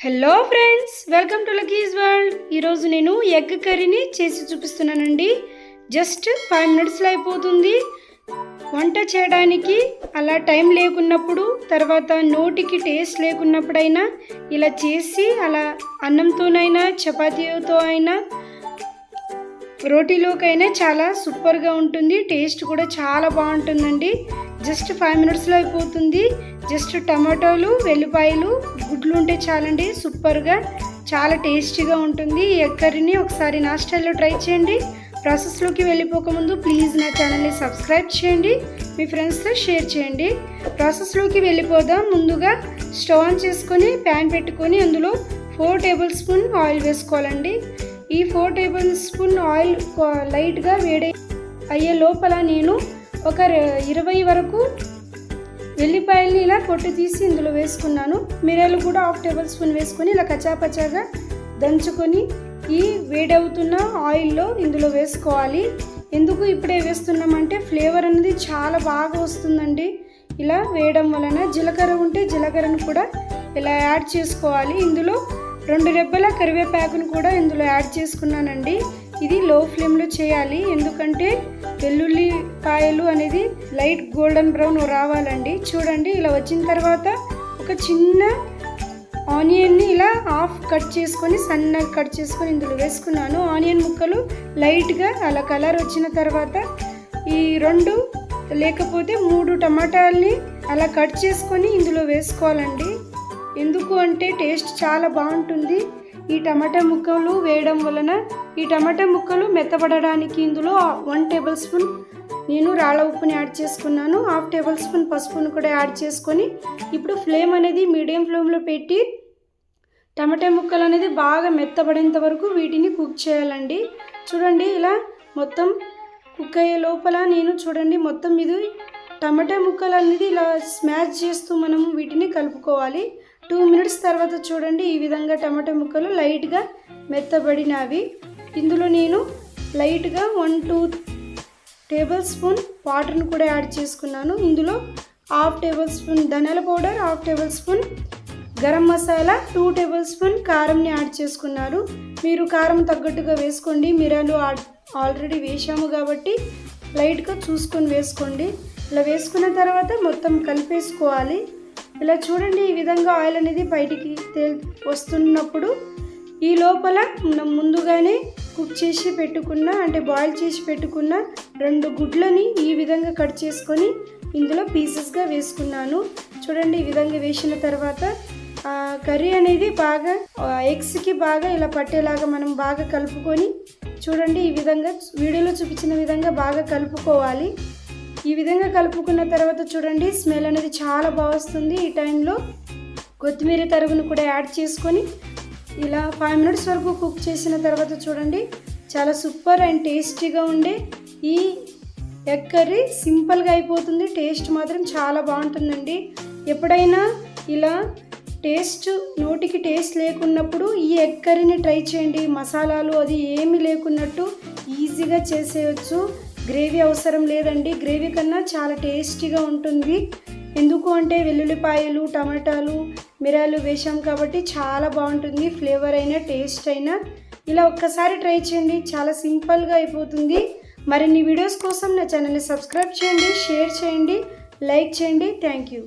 Hello friends welcome to Lucky's world ఈరోజు నేను egg కర్రీని చేసి చూపిస్తున్నానండి. జస్ట్ ఫైవ్ మినిట్స్లో అయిపోతుంది. వంట చేయడానికి అలా టైం లేకున్నప్పుడు తర్వాత నోటికి టేస్ట్ లేకున్నప్పుడైనా ఇలా చేసి అలా అన్నంతోనైనా చపాతీతో అయినా రోటీలోకైనా చాలా సూపర్గా ఉంటుంది. టేస్ట్ కూడా చాలా బాగుంటుందండి. జస్ట్ ఫైవ్ మినిట్స్లో అయిపోతుంది. జస్ట్ టమాటోలు వెల్లిపాయలు గుడ్లు ఉంటే చాలండి. సూపర్గా చాలా టేస్టీగా ఉంటుంది. ఈ ఎగ్ కర్రీని ఒకసారి నా స్టైల్లో ట్రై చేయండి. ప్రాసెస్లోకి వెళ్ళిపోకముందు ప్లీజ్ నా ఛానల్ని సబ్స్క్రైబ్ చేయండి. మీ ఫ్రెండ్స్తో షేర్ చేయండి. ప్రాసెస్లోకి వెళ్ళిపోదాం. ముందుగా స్టవ్ ఆన్ చేసుకొని ప్యాన్ పెట్టుకొని అందులో ఫోర్ టేబుల్ స్పూన్ ఆయిల్ వేసుకోవాలండి. ఈ ఫోర్ టేబుల్ స్పూన్ ఆయిల్ లైట్గా వేడి అయ్యే లోపల నేను ఒక ఇరవై వరకు వెల్లిపాయల్ని ఇలా పొట్టు తీసి ఇందులో వేసుకున్నాను. మిరియాలు కూడా హాఫ్ టేబుల్ స్పూన్ వేసుకొని ఇలా కచాపచాగా దంచుకొని ఈ వేడవుతున్న ఆయిల్లో ఇందులో వేసుకోవాలి. ఎందుకు ఇప్పుడే వేస్తున్నామంటే ఫ్లేవర్ అనేది చాలా బాగా వస్తుందండి. ఇలా వేయడం వలన జీలకర్ర ఉంటే జీలకర్రను కూడా ఇలా యాడ్ చేసుకోవాలి. ఇందులో రెండు రెబ్బల కరివేపాకును కూడా ఇందులో యాడ్ చేసుకున్నానండి. ఇది లో ఫ్లేమ్లో చేయాలి. ఎందుకంటే వెల్లుల్లి కాయలు అనేది లైట్ గోల్డెన్ బ్రౌన్ రావాలండి. చూడండి ఇలా వచ్చిన తర్వాత ఒక చిన్న ఆనియన్ని ఇలా హాఫ్ కట్ చేసుకొని సన్నగా కట్ చేసుకొని ఇందులో వేసుకున్నాను. ఆనియన్ ముక్కలు లైట్గా అలా కలర్ వచ్చిన తర్వాత ఈ రెండు లేకపోతే మూడు టమాటాలని అలా కట్ చేసుకొని ఇందులో వేసుకోవాలండి. ఎందుకు అంటే టేస్ట్ చాలా బాగుంటుంది. ఈ టమాటా ముక్కలు వేయడం వలన ఈ టమాటా ముక్కలు మెత్తబడడానికి ఇందులో వన్ టేబుల్ స్పూన్ నేను రాళ్ళ ఉప్పుని యాడ్ చేసుకున్నాను. హాఫ్ టేబుల్ స్పూన్ పసుపును కూడా యాడ్ చేసుకొని ఇప్పుడు ఫ్లేమ్ అనేది మీడియం ఫ్లేమ్లో పెట్టి టమాటా ముక్కలు అనేది బాగా మెత్తబడేంత వరకు వీటిని కుక్ చేయాలండి. చూడండి ఇలా మొత్తం కుక్ అయ్యే లోపల నేను చూడండి మొత్తం ఇది టమాటా ముక్కలు అనేది ఇలా స్మాష్ చేస్తూ మనం వీటిని కలుపుకోవాలి. టూ మినిట్స్ తర్వాత చూడండి ఈ విధంగా టమాటా ముక్కలు లైట్గా మెత్తబడినవి. ఇందులో నేను లైట్గా వన్ టూ టేబుల్ స్పూన్ వాటర్ని కూడా యాడ్ చేసుకున్నాను. ఇందులో హాఫ్ టేబుల్ స్పూన్ ధనియాల powder half tablespoon garam masala two tablespoon కారంని add చేసుకున్నారు. మీరు కారం తగ్గట్టుగా వేసుకోండి. మిరాలు ఆల్రెడీ వేసాము కాబట్టి లైట్గా చూసుకొని వేసుకోండి. ఇలా వేసుకున్న తర్వాత మొత్తం కలిపేసుకోవాలి. ఇలా చూడండి ఈ విధంగా ఆయిల్ అనేది బయటికి తే వస్తున్నప్పుడు ఈ లోపల మనం ముందుగానే కుక్ చేసి పెట్టుకున్న అంటే బాయిల్ చేసి పెట్టుకున్న రెండు గుడ్లని ఈ విధంగా కట్ చేసుకొని ఇందులో పీసెస్గా వేసుకున్నాను. చూడండి ఈ విధంగా వేసిన తర్వాత ఆ కర్రీ అనేది బాగా ఎగ్స్కి బాగా ఇలా పట్టేలాగా మనం బాగా కలుపుకొని చూడండి ఈ విధంగా వీడియోలో చూపించిన విధంగా బాగా కలుపుకోవాలి. ఈ విధంగా కలుపుకున్న తర్వాత చూడండి స్మెల్ అనేది చాలా బాగుస్తుంది ఈ టైంలో కొత్తిమీర తరుగును కూడా యాడ్ చేసుకొని ఇలా ఫైవ్ మినిట్స్ వరకు కుక్ చేసిన తర్వాత చూడండి చాలా సూపర్ అండ్ టేస్టీగా ఉండే ఈ ఎగ్ కర్రీ సింపుల్గా అయిపోతుంది. టేస్ట్ మాత్రం చాలా బాగుంటుందండి. ఎప్పుడైనా ఇలా టేస్ట్ నోటికి టేస్ట్ లేకున్నప్పుడు ఈ ఎగ్ కర్రీని ట్రై చేయండి. మసాలాలు అది ఏమీ లేకున్నట్టు ఈజీగా చేసేయచ్చు. గ్రేవీ అవసరం లేదండి. గ్రేవీ కన్నా చాలా టేస్టీగా ఉంటుంది. ఎందుకు అంటే వెల్లుల్లిపాయలు టమాటాలు మిరాలు వేసాం కాబట్టి చాలా బాగుంటుంది. ఫ్లేవర్ అయినా టేస్ట్ అయినా ఇలా ఒక్కసారి ట్రై చేయండి. చాలా సింపుల్గా అయిపోతుంది. మరిన్ని వీడియోస్ కోసం నా ఛానల్ని సబ్స్క్రైబ్ చేయండి షేర్ చేయండి లైక్ చేయండి. Thank you.